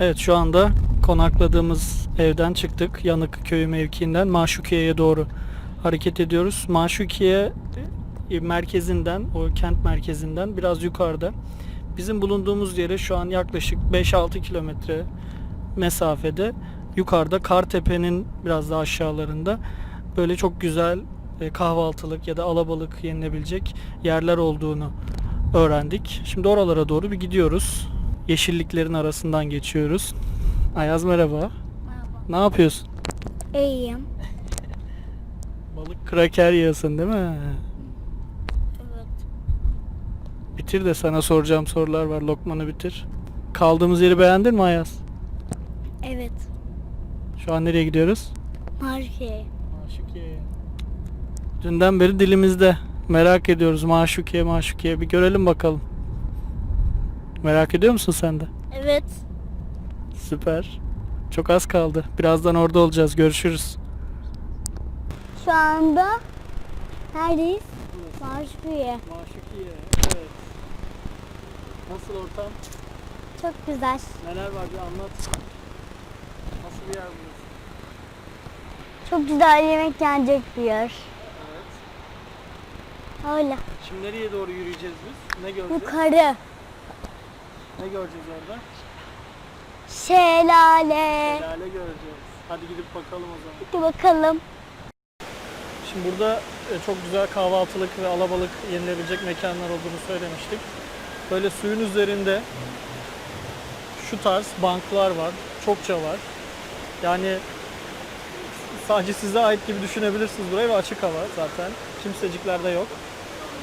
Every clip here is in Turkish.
Evet şu anda konakladığımız evden çıktık. Yanık köyü mevkiinden Maşukiye'ye doğru hareket ediyoruz. Maşukiye e, merkezinden, o kent merkezinden biraz yukarıda. Bizim bulunduğumuz yere şu an yaklaşık 5-6 kilometre mesafede yukarıda Kartepe'nin biraz daha aşağılarında böyle çok güzel e, kahvaltılık ya da alabalık yenilebilecek yerler olduğunu öğrendik. Şimdi oralara doğru bir gidiyoruz. Yeşilliklerin arasından geçiyoruz. Ayaz merhaba. Merhaba. Ne yapıyorsun? İyiyim. Balık kraker yiyorsun değil mi? Evet. Bitir de sana soracağım sorular var. Lokmanı bitir. Kaldığımız yeri beğendin mi Ayaz? Evet. Şu an nereye gidiyoruz? Marke. Maşukiye. Dünden beri dilimizde. Merak ediyoruz Maşukiye Maşukiye. Bir görelim bakalım. Merak ediyor musun sen de? Evet. Süper. Çok az kaldı. Birazdan orada olacağız. Görüşürüz. Şu anda neredeyiz? Marşuye. Maşukiye. Evet. Nasıl ortam? Çok güzel. Neler var bir anlat. Nasıl bir yer burası? Çok güzel yemek yenecek bir yer. Evet. Öyle. Şimdi nereye doğru yürüyeceğiz biz? Ne göreceğiz? Yukarı. Ne göreceğiz orada? Şelale. Şelale göreceğiz. Hadi gidip bakalım o zaman. Hadi bakalım. Şimdi burada e, çok güzel kahvaltılık ve alabalık yenilebilecek mekanlar olduğunu söylemiştik. Böyle suyun üzerinde şu tarz banklar var. Çokça var. Yani sadece size ait gibi düşünebilirsiniz burayı ve açık hava zaten. Kimsecikler de yok.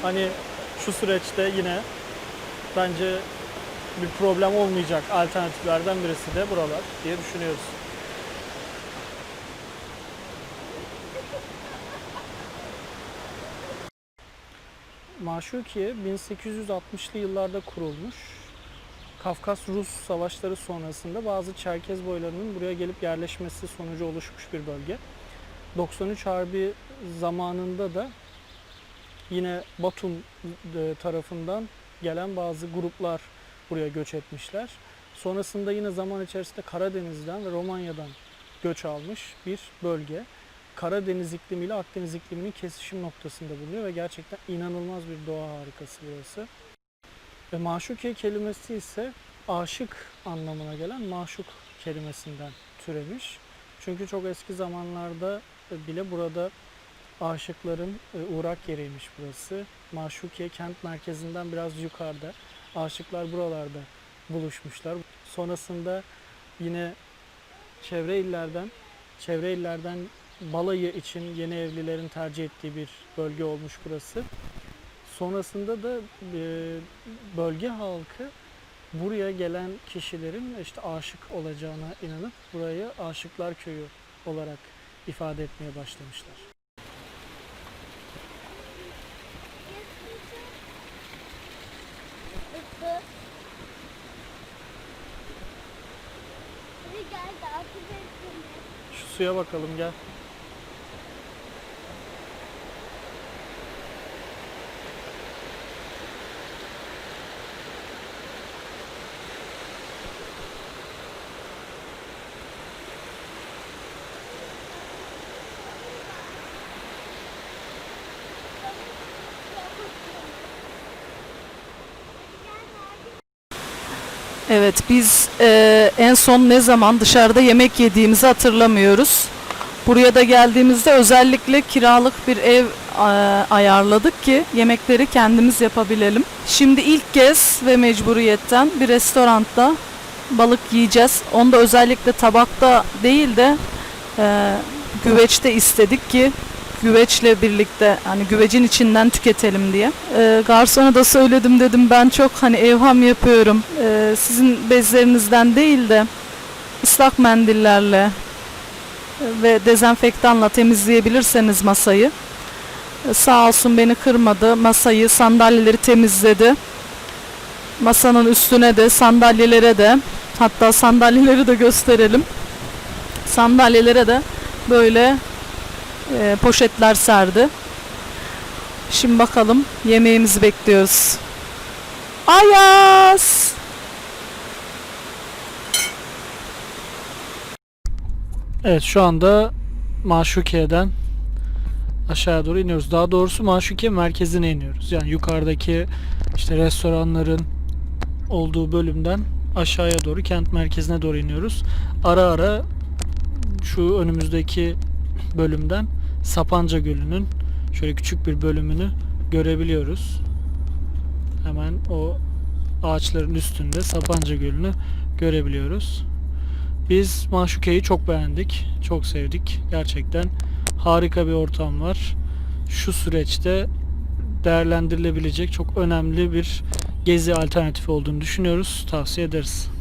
Hani şu süreçte yine bence bir problem olmayacak alternatiflerden birisi de buralar diye düşünüyoruz. Maşukiye 1860'lı yıllarda kurulmuş. Kafkas-Rus savaşları sonrasında bazı Çerkez boylarının buraya gelip yerleşmesi sonucu oluşmuş bir bölge. 93 Harbi zamanında da yine Batum e, tarafından gelen bazı gruplar buraya göç etmişler. Sonrasında yine zaman içerisinde Karadeniz'den ve Romanya'dan göç almış bir bölge. Karadeniz iklimi ile Akdeniz ikliminin kesişim noktasında bulunuyor ve gerçekten inanılmaz bir doğa harikası burası. Ve maşukiye kelimesi ise aşık anlamına gelen maşuk kelimesinden türemiş. Çünkü çok eski zamanlarda bile burada aşıkların e, uğrak yeriymiş burası. Maşukiye kent merkezinden biraz yukarıda. Aşıklar buralarda buluşmuşlar. Sonrasında yine çevre illerden çevre illerden balayı için yeni evlilerin tercih ettiği bir bölge olmuş burası. Sonrasında da e, bölge halkı buraya gelen kişilerin işte aşık olacağına inanıp burayı Aşıklar Köyü olarak ifade etmeye başlamışlar. Şu suya bakalım gel. Evet biz e, en son ne zaman dışarıda yemek yediğimizi hatırlamıyoruz. Buraya da geldiğimizde özellikle kiralık bir ev e, ayarladık ki yemekleri kendimiz yapabilelim. Şimdi ilk kez ve mecburiyetten bir restoranda balık yiyeceğiz. Onu da özellikle tabakta değil de e, güveçte istedik ki güveçle birlikte hani güvecin içinden tüketelim diye. Ee, garsona da söyledim dedim ben çok hani evham yapıyorum. Ee, sizin bezlerinizden değil de ıslak mendillerle ve dezenfektanla temizleyebilirseniz masayı. Ee, sağ olsun beni kırmadı. Masayı, sandalyeleri temizledi. Masanın üstüne de sandalyelere de hatta sandalyeleri de gösterelim. Sandalyelere de böyle e, poşetler serdi. Şimdi bakalım yemeğimizi bekliyoruz. Ayaz! Evet şu anda Maşukiye'den aşağıya doğru iniyoruz. Daha doğrusu Maşukiye merkezine iniyoruz. Yani yukarıdaki işte restoranların olduğu bölümden aşağıya doğru kent merkezine doğru iniyoruz. Ara ara şu önümüzdeki bölümden Sapanca Gölü'nün şöyle küçük bir bölümünü görebiliyoruz. Hemen o ağaçların üstünde Sapanca Gölü'nü görebiliyoruz. Biz Maşuke'yi çok beğendik. Çok sevdik. Gerçekten harika bir ortam var. Şu süreçte değerlendirilebilecek çok önemli bir gezi alternatifi olduğunu düşünüyoruz. Tavsiye ederiz.